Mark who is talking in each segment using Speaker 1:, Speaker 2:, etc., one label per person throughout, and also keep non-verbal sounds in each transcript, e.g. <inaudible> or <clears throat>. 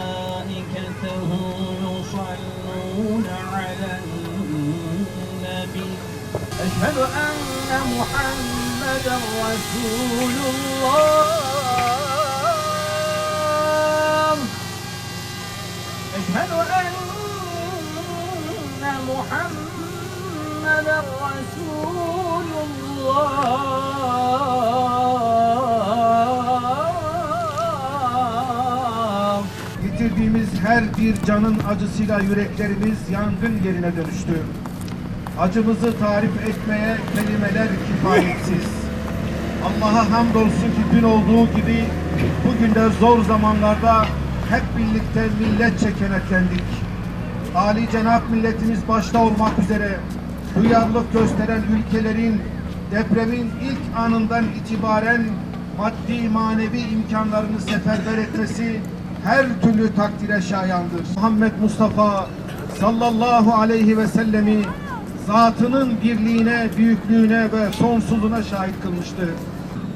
Speaker 1: وملائكته يصلون على النبي. أشهد أن محمدا رسول الله. أشهد أن محمدا رسول الله.
Speaker 2: Yitirdiğimiz her bir canın acısıyla yüreklerimiz yangın yerine dönüştü. Acımızı tarif etmeye kelimeler kifayetsiz. Allah'a hamdolsun ki dün olduğu gibi bugün de zor zamanlarda hep birlikte milletçe kenetlendik. Ali Cenap milletimiz başta olmak üzere duyarlılık gösteren ülkelerin depremin ilk anından itibaren maddi manevi imkanlarını seferber etmesi her türlü takdire şayandır. Muhammed Mustafa sallallahu aleyhi ve sellemi zatının birliğine, büyüklüğüne ve sonsuzluğuna şahit kılmıştır.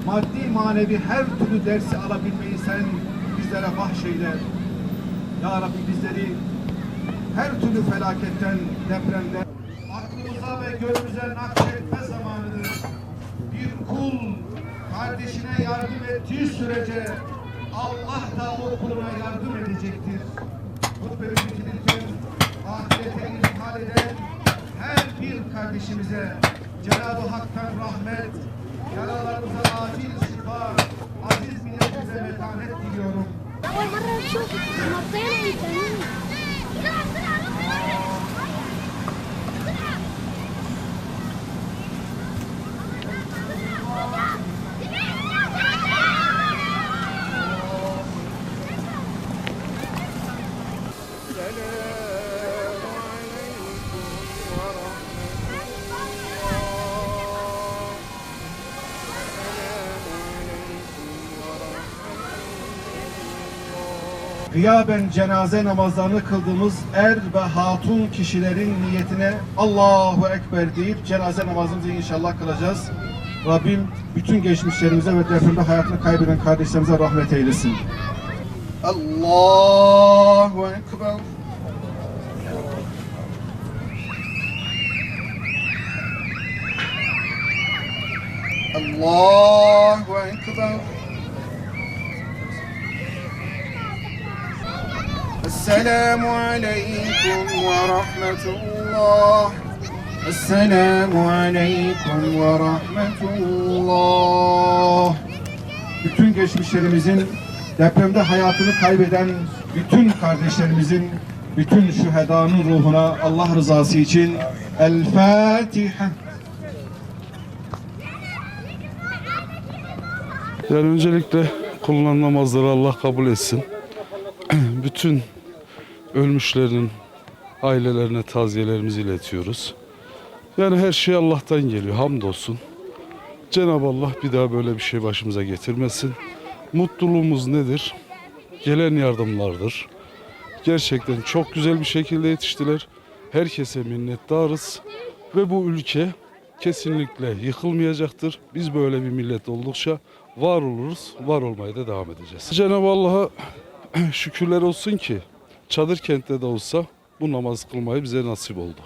Speaker 2: Maddi manevi her türlü dersi alabilmeyi sen bizlere bahşeyle. Ya Rabbi bizleri her türlü felaketten, depremden aklımıza ve gönlümüze nakşetme zamanıdır. Bir kul kardeşine yardım ettiği sürece Allah da o kuluna yardım edecektir. Hutbe bitirirken ahirete intikal eden her bir kardeşimize Cenab-ı Hak'tan rahmet, Gıyaben cenaze namazlarını kıldığımız er ve hatun kişilerin niyetine Allahu Ekber deyip cenaze namazımızı inşallah kılacağız. Rabbim bütün geçmişlerimize ve depremde hayatını kaybeden kardeşlerimize rahmet eylesin. Allahu Ekber. Allahu Ekber. السلام عليكم ورحمة الله السلام عليكم ورحمة الله Bütün geçmişlerimizin depremde hayatını kaybeden bütün kardeşlerimizin bütün şühedanın ruhuna Allah rızası için El Fatiha.
Speaker 3: Yani öncelikle kılınan namazları Allah kabul etsin. <clears throat> Bütün ölmüşlerin ailelerine taziyelerimizi iletiyoruz. Yani her şey Allah'tan geliyor. Hamdolsun. Cenab-ı Allah bir daha böyle bir şey başımıza getirmesin. Mutluluğumuz nedir? Gelen yardımlardır. Gerçekten çok güzel bir şekilde yetiştiler. Herkese minnettarız. Ve bu ülke kesinlikle yıkılmayacaktır. Biz böyle bir millet oldukça var oluruz, var olmaya da devam edeceğiz. Cenab-ı Allah'a <clears throat> şükürler olsun ki çadır kentte de olsa bu namaz kılmayı bize nasip oldu.